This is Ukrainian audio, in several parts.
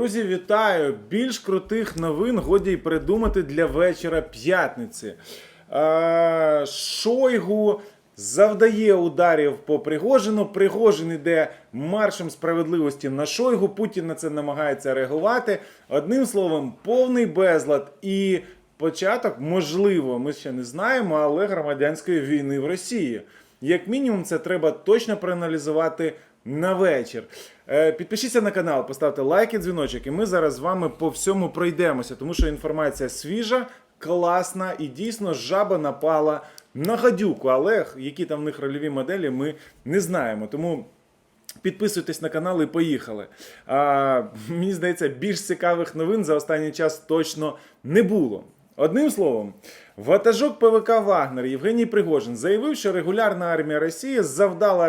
Друзі, вітаю! Більш крутих новин годі й придумати для вечора п'ятниці. Е, Шойгу завдає ударів по Пригожину. Пригожин іде маршем справедливості на Шойгу. Путін на це намагається реагувати. Одним словом, повний безлад і початок, можливо, ми ще не знаємо, але громадянської війни в Росії. Як мінімум, це треба точно проаналізувати на вечір. Е, Підпишіться на канал, поставте лайк і дзвіночок, і ми зараз з вами по всьому пройдемося, тому що інформація свіжа, класна і дійсно жаба напала на гадюку. Але які там в них рольові моделі, ми не знаємо. Тому. Підписуйтесь на канал і поїхали. А, мені здається, більш цікавих новин за останній час точно не було. Одним словом, ватажок ПВК Вагнер Євгеній Пригожин заявив, що регулярна армія Росії завдала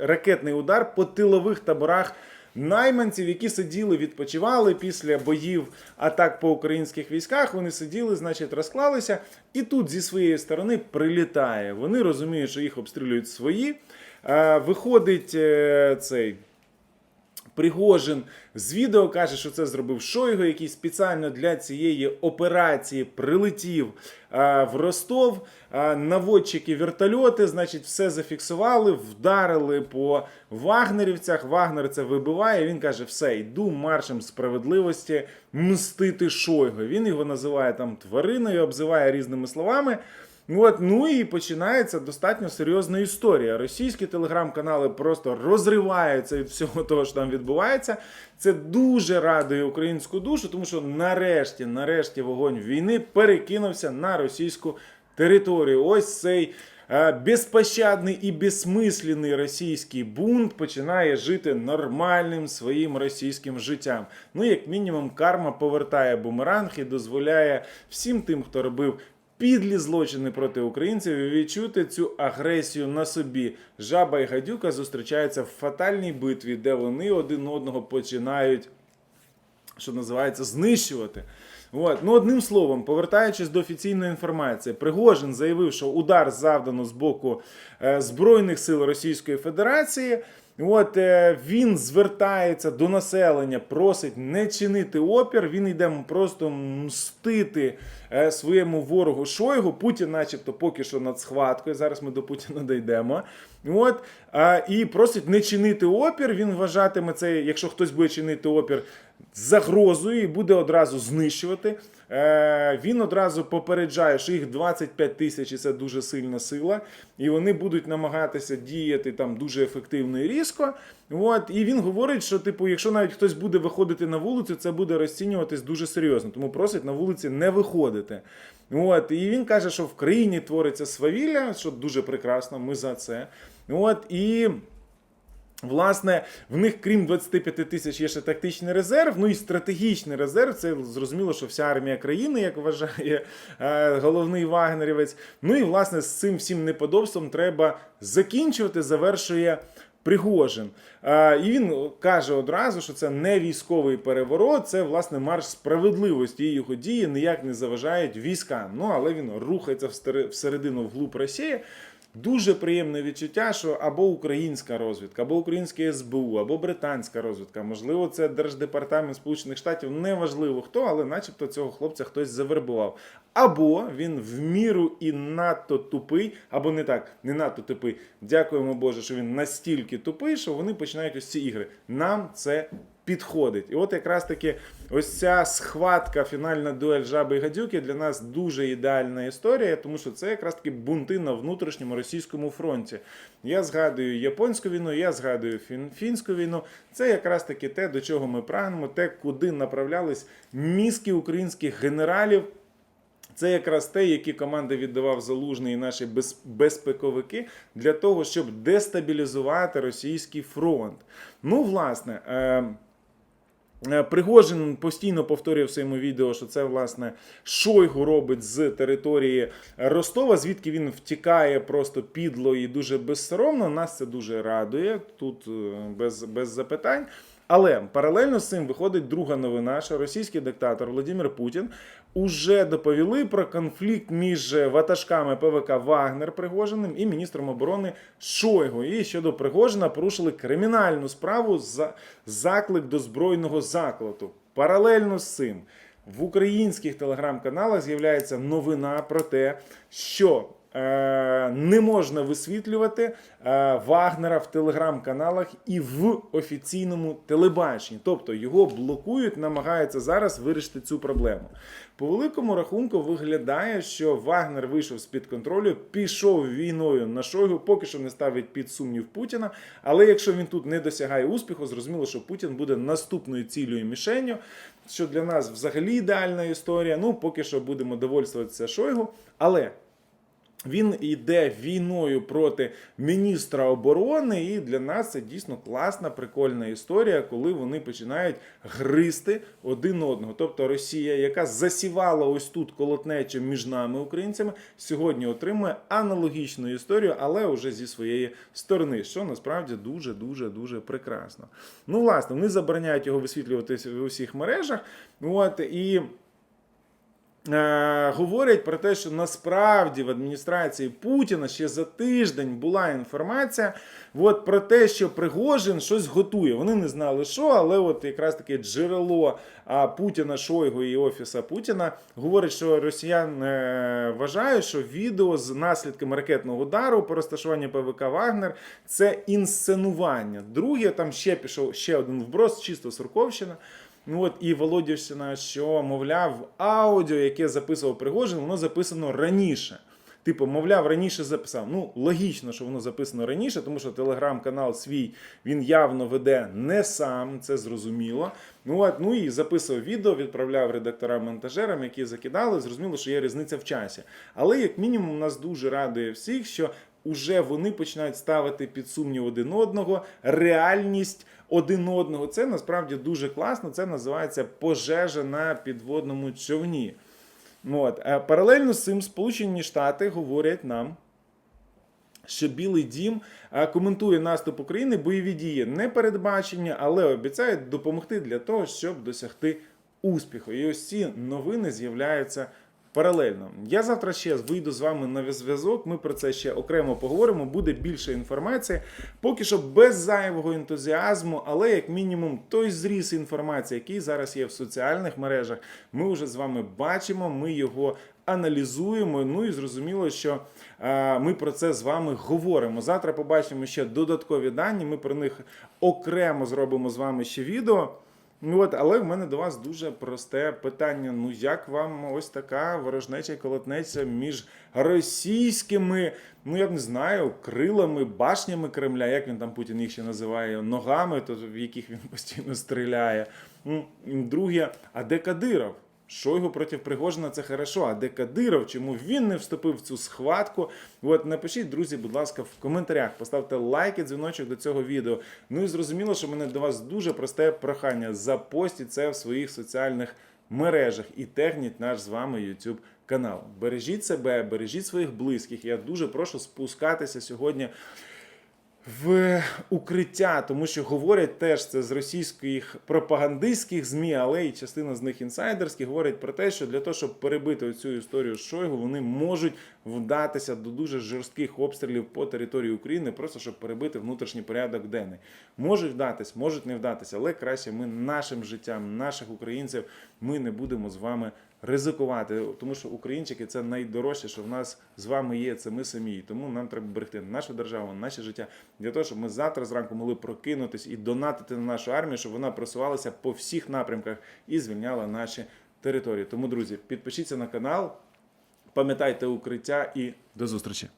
ракетний удар по тилових таборах найманців, які сиділи, відпочивали після боїв атак по українських військах. Вони сиділи, значить, розклалися, і тут зі своєї сторони прилітає. Вони розуміють, що їх обстрілюють свої. Е, Виходить е, цей. Пригожин з відео каже, що це зробив Шойгу, який спеціально для цієї операції прилетів а, в Ростов. А, наводчики вертольоти, значить, все зафіксували, вдарили по вагнерівцях. Вагнер це вибиває. Він каже: все, йду маршем справедливості мстити Шойгу. Він його називає там твариною, обзиває різними словами. От, ну і починається достатньо серйозна історія. Російські телеграм-канали просто розриваються від всього того, що там відбувається. Це дуже радує українську душу, тому що нарешті, нарешті, вогонь війни перекинувся на російську територію. Ось цей е, безпощадний і безсмисленний російський бунт починає жити нормальним своїм російським життям. Ну, як мінімум, карма повертає бумеранг і дозволяє всім тим, хто робив підлі злочини проти українців і відчути цю агресію на собі. Жаба і гадюка зустрічаються в фатальній битві, де вони один одного починають, що називається, знищувати. От. Ну, одним словом, повертаючись до офіційної інформації, Пригожин заявив, що удар завдано з боку е, Збройних сил Російської Федерації. От е, він звертається до населення, просить не чинити опір. Він йде просто мстити е, своєму ворогу Шойгу. Путін, начебто, поки що над схваткою. Зараз ми до Путіна дійдемо. От і просить не чинити опір. Він вважатиме це, якщо хтось буде чинити опір, загрозою і буде одразу знищувати. Е, він одразу попереджає, що їх 25 тисяч і це дуже сильна сила, і вони будуть намагатися діяти там дуже ефективно і різко. От, і він говорить, що типу, якщо навіть хтось буде виходити на вулицю, це буде розцінюватись дуже серйозно. Тому просить на вулиці не виходити. От, і він каже, що в країні твориться свавілля, що дуже прекрасно, ми за це. От, і Власне, в них, крім 25 тисяч, є ще тактичний резерв. Ну і стратегічний резерв. Це зрозуміло, що вся армія країни, як вважає е, головний вагнерівець. Ну і власне з цим всім неподобством треба закінчувати. Завершує Пригожин. Е, і він каже одразу, що це не військовий переворот, це власне марш справедливості. Його дії ніяк не заважають військам. Ну але він рухається всередину вглуб Росії. Дуже приємне відчуття, що або українська розвідка, або українське СБУ, або британська розвідка. Можливо, це Держдепартамент Сполучених Штатів, неважливо хто, але начебто цього хлопця хтось завербував. Або він в міру і надто тупий, або не так, не надто тупий. Дякуємо Боже, що він настільки тупий, що вони починають ось ці ігри. Нам це підходить. І от якраз таки ось ця схватка, фінальна дуель жаби і гадюки для нас дуже ідеальна історія, тому що це якраз таки бунти на внутрішньому російському фронті. Я згадую японську війну, я згадую фін- фінську війну. Це якраз таки те, до чого ми прагнемо, те, куди направлялись мізки українських генералів. Це якраз те, які команди віддавав Залужний і наші без- безпековики для того, щоб дестабілізувати російський фронт. Ну, власне. Е, Пригожин постійно повторює в своєму відео, що це власне Шойгу робить з території Ростова, звідки він втікає просто підло і дуже безсоромно. Нас це дуже радує тут е, без, без запитань. Але паралельно з цим виходить друга новина, що російський диктатор Володимир Путін уже доповіли про конфлікт між ватажками ПВК Вагнер Пригожиним і міністром оборони Шойгу. І щодо Пригожина порушили кримінальну справу за заклик до збройного закладу. Паралельно з цим в українських телеграм-каналах з'являється новина про те, що е, не можна висвітлювати е, Вагнера в телеграм-каналах і в офіційному телебаченні. Тобто його блокують, намагаються зараз вирішити цю проблему. По великому рахунку виглядає, що Вагнер вийшов з-під контролю, пішов війною на Шойгу, поки що не ставить під сумнів Путіна. Але якщо він тут не досягає успіху, зрозуміло, що Путін буде наступною цілею і мішенню, що для нас взагалі ідеальна історія. Ну, поки що будемо довольствуватися Шойгу. Але він йде війною проти міністра оборони, і для нас це дійсно класна, прикольна історія, коли вони починають гризти один одного. Тобто Росія, яка засівала ось тут колотнечу між нами, українцями, сьогодні отримує аналогічну історію, але вже зі своєї сторони, що насправді дуже дуже дуже прекрасно. Ну, власне, вони забороняють його висвітлювати в усіх мережах. От і. Е, говорять про те, що насправді в адміністрації Путіна ще за тиждень була інформація от, про те, що Пригожин щось готує. Вони не знали, що, але от якраз таке джерело Путіна, Шойгу і Офіса Путіна говорить, що росіян е, вважають, що відео з наслідками ракетного удару по розташуванню ПВК Вагнер це інсценування. Друге, там ще пішов ще один вброс, чисто Сурковщина. Ну от і Володівщина, що мовляв, аудіо, яке записував Пригожин, воно записано раніше. Типу, мовляв, раніше записав. Ну, логічно, що воно записано раніше, тому що телеграм-канал свій він явно веде не сам, це зрозуміло. Ну от, ну і записував відео, відправляв редакторам-монтажерам, які закидали. Зрозуміло, що є різниця в часі. Але як мінімум нас дуже радує всіх, що уже вони починають ставити під сумнів один одного, реальність один одного. Це насправді дуже класно. Це називається пожежа на підводному човні. От. Паралельно з цим Сполучені Штати говорять нам. Що Білий Дім коментує наступ України, бойові дії не передбачені, але обіцяють допомогти для того, щоб досягти успіху. І ось ці новини з'являються паралельно. Я завтра ще вийду з вами на зв'язок. Ми про це ще окремо поговоримо. Буде більше інформації. Поки що без зайвого ентузіазму, але як мінімум той зріс інформації, який зараз є в соціальних мережах, ми вже з вами бачимо. Ми його. Аналізуємо, ну і зрозуміло, що е, ми про це з вами говоримо. Завтра побачимо ще додаткові дані. Ми про них окремо зробимо з вами ще відео. Ну от, але в мене до вас дуже просте питання: ну як вам ось така ворожнеча колотнеця між російськими, ну я б не знаю, крилами, башнями Кремля, як він там Путін їх ще називає, ногами, то в яких він постійно стріляє. Друге, а де Кадиров? Шойгу проти Пригожина це хорошо. А де Кадиров, чому він не вступив в цю схватку? От напишіть, друзі, будь ласка, в коментарях, поставте лайк і дзвіночок до цього відео. Ну і зрозуміло, що в мене до вас дуже просте прохання. Запостіть це в своїх соціальних мережах і тегніть наш з вами YouTube канал. Бережіть себе, бережіть своїх близьких. Я дуже прошу спускатися сьогодні в укриття, тому що говорять теж це з російських пропагандистських змі, але і частина з них інсайдерських говорять про те, що для того, щоб перебити цю історію з Шойгу, вони можуть вдатися до дуже жорстких обстрілів по території України, просто щоб перебити внутрішній порядок денний. Можуть вдатись, можуть не вдатися, але краще ми нашим життям, наших українців, ми не будемо з вами ризикувати, тому що українчики це найдорожче, що в нас з вами є. Це ми самі. Тому нам треба берегти нашу державу, наше життя для того, щоб ми завтра зранку могли прокинутись і донатити на нашу армію, щоб вона просувалася по всіх напрямках і звільняла наші території. Тому, друзі, підпишіться на канал, пам'ятайте укриття і до зустрічі.